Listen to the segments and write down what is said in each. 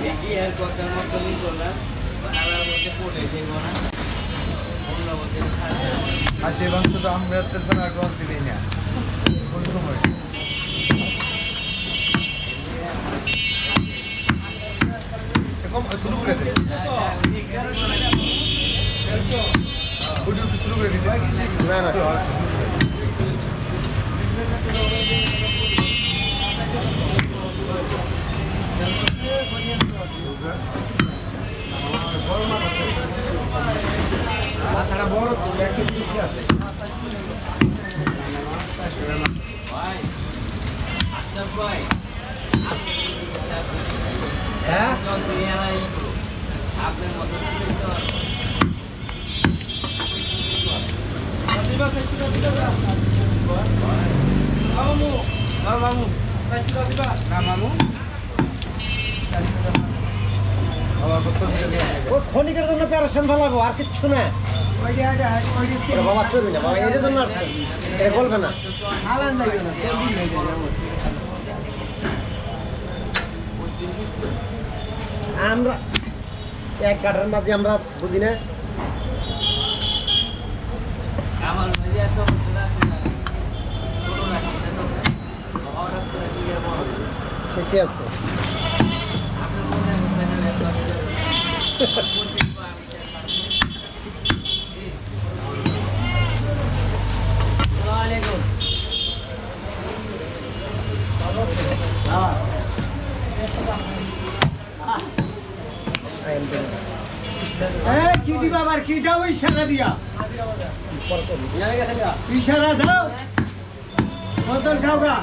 দেখি আর কথার মতনই করলাম আবার বলতে পড়ে যাইব না অন্য বলতে আর মাংস তো আমরা আর কোনো দিলেই না কোন সময় শুরু করে দে শুরু করে না না মাথাটা বড় তো একটু ঠিক আছে ভাই আচ্ছা ভাই হ্যাঁ আপনার মতো তো না ও ক্ষণিকের জন্য প্যারাশন ভালাবো আর কিচ্ছু না। বাবা চলবি বলবে না। আমরা এক গাটার মাঝে আমরা বুঝি না। আমার মাঝে এত বুঝতে আছে না কোনো রাখি না তো হঠাৎ করে দিয়ে বড় ঠিকই আছে। হয় কি দিবা আবার? কি দাও ইশারা দিয়া? ইশারা দাও। বদল খাওগা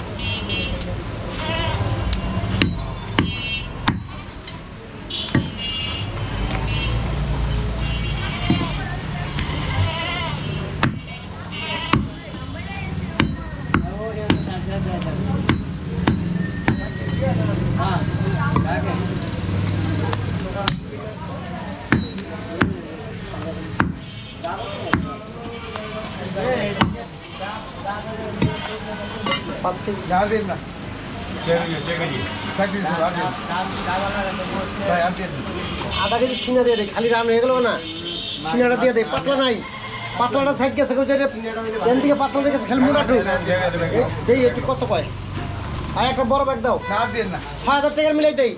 পাঁচ কেজি না আধা কেজি সিনা দিয়ে দেয় খালি রান হয়ে গেল না। সিনাটা দিয়ে দেয় পাতলা নাই। পাতলাটা সাইড গেছে কই যে এন পাতলা গেছে খালি মোটা টুক দেই একটু কত কয়? আর একটা বড় ব্যাগ দাও। দিন না ছয় হাজার টাকার মিলাই দেই।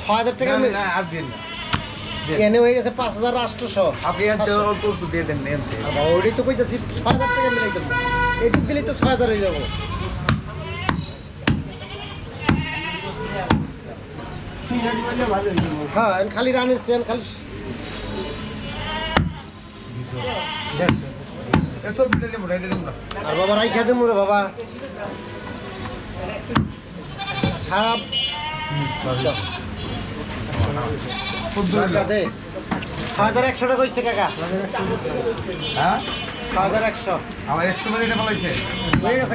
ছয় হাজার মিলাই আর দিন না এনে হয়ে গেছে পাঁচ হাজার আটশোশো আপনি দিয়ে দেন ওইটাই তো কইতেছি ছয় হাজার টাকা মিলাই দেবো। এইটুক দিলেই তো ছয় হাজার হয়ে যাব। হ্যাঁ খালি রানের চেন খালি আর বাবা রাই খেয়ে দেবো বাবা। সারা ছয় হাজার একশো টাকা কাকা। হ্যাঁ? ছয় হাজার একশো। আমার একশো মিনিটে হয়ে গেছে